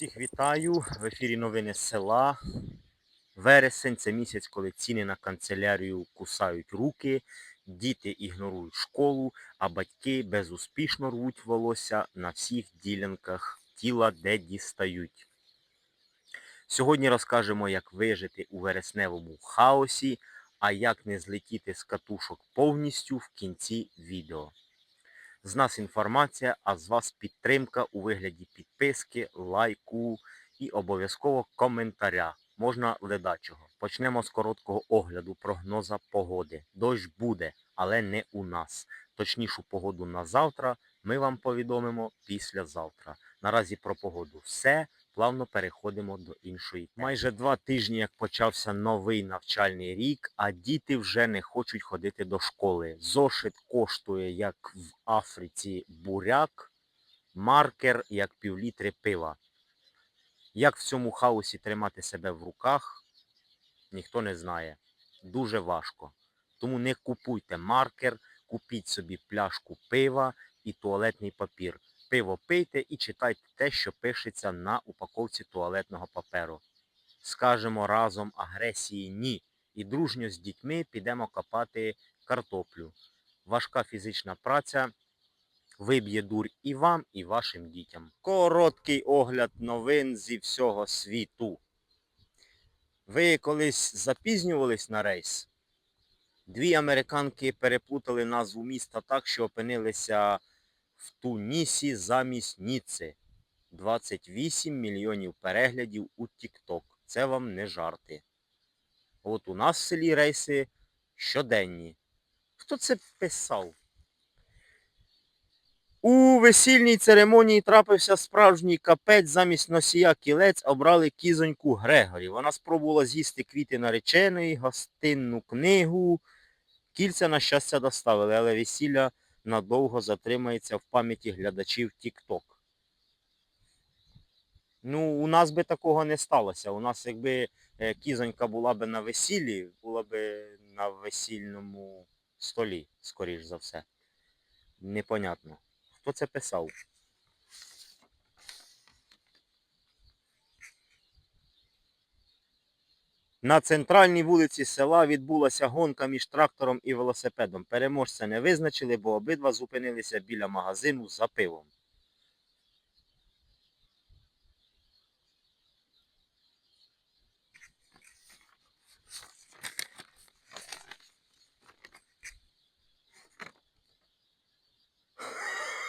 Всіх вітаю. В ефірі новини села. Вересень це місяць, коли ціни на канцелярію кусають руки, діти ігнорують школу, а батьки безуспішно рвуть волосся на всіх ділянках тіла, де дістають. Сьогодні розкажемо, як вижити у вересневому хаосі, а як не злетіти з катушок повністю в кінці відео. З нас інформація, а з вас підтримка у вигляді підписки, лайку і обов'язково коментаря. Можна ледачого. Почнемо з короткого огляду прогноза погоди. Дощ буде, але не у нас. Точнішу погоду на завтра ми вам повідомимо післязавтра. Наразі про погоду все. Плавно переходимо до іншої. Майже два тижні, як почався новий навчальний рік, а діти вже не хочуть ходити до школи. Зошит коштує, як в Африці, буряк, маркер, як півлітри пива. Як в цьому хаосі тримати себе в руках, ніхто не знає. Дуже важко. Тому не купуйте маркер, купіть собі пляшку пива і туалетний папір. Пиво пийте і читайте те, що пишеться на упаковці туалетного паперу. Скажемо разом агресії ні. І дружньо з дітьми підемо копати картоплю. Важка фізична праця виб'є дур і вам, і вашим дітям. Короткий огляд новин зі всього світу. Ви колись запізнювались на рейс? Дві американки переплутали назву міста так, що опинилися в Тунісі замість Ніци. 28 мільйонів переглядів у TikTok. Це вам не жарти. От у нас в селі рейси щоденні. Хто це писав? У весільній церемонії трапився справжній капець. Замість носія кілець обрали кізоньку Грегорі. Вона спробувала з'їсти квіти нареченої, гостинну книгу. Кільця, на щастя, доставили, але весілля надовго затримається в пам'яті глядачів TikTok. Ну, у нас би такого не сталося. У нас, якби е, кізонька була би на весіллі, була би на весільному столі, скоріш за все. Непонятно. Хто це писав? На центральній вулиці села відбулася гонка між трактором і велосипедом. Переможця не визначили, бо обидва зупинилися біля магазину за пивом.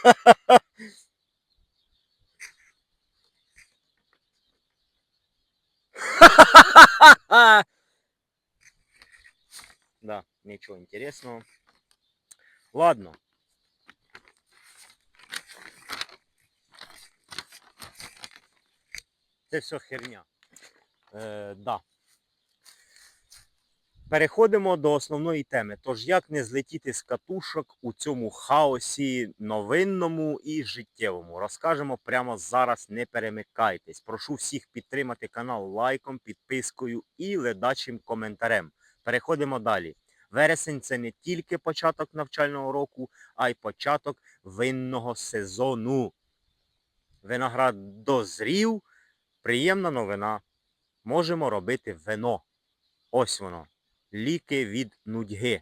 Да, ничего интересного. Ладно. Це все херня. Е, да. Переходимо до основної теми. Тож, як не злетіти з катушок у цьому хаосі новинному і життєвому? Розкажемо прямо зараз, не перемикайтесь. Прошу всіх підтримати канал лайком, підпискою і ледачим коментарем. Переходимо далі. Вересень це не тільки початок навчального року, а й початок винного сезону. Виноград дозрів. Приємна новина. Можемо робити вино. Ось воно. Ліки від нудьги.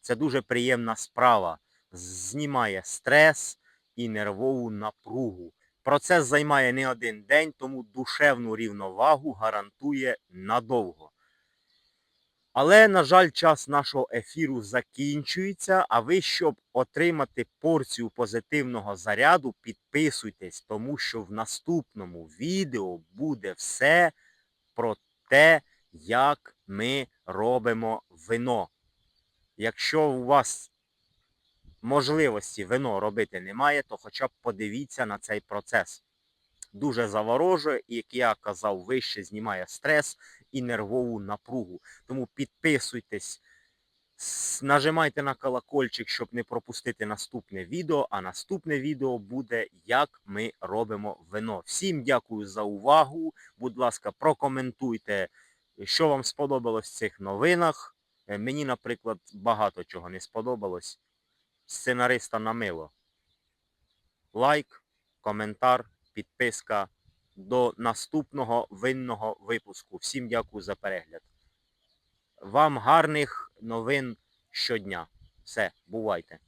Це дуже приємна справа. Знімає стрес і нервову напругу. Процес займає не один день, тому душевну рівновагу гарантує надовго. Але, на жаль, час нашого ефіру закінчується, а ви, щоб отримати порцію позитивного заряду, підписуйтесь, тому що в наступному відео буде все про те, як ми робимо вино. Якщо у вас можливості вино робити немає, то хоча б подивіться на цей процес. Дуже заворожує і, як я казав, вище знімає стрес і нервову напругу. Тому підписуйтесь, нажимайте на колокольчик, щоб не пропустити наступне відео. А наступне відео буде, як ми робимо вино. Всім дякую за увагу. Будь ласка, прокоментуйте, що вам сподобалось в цих новинах. Е, Мені, наприклад, багато чого не сподобалось. Сценариста на мило. Лайк, коментар, підписка. До наступного винного випуску. Всім дякую за перегляд. Вам гарних новин щодня. Все, бувайте.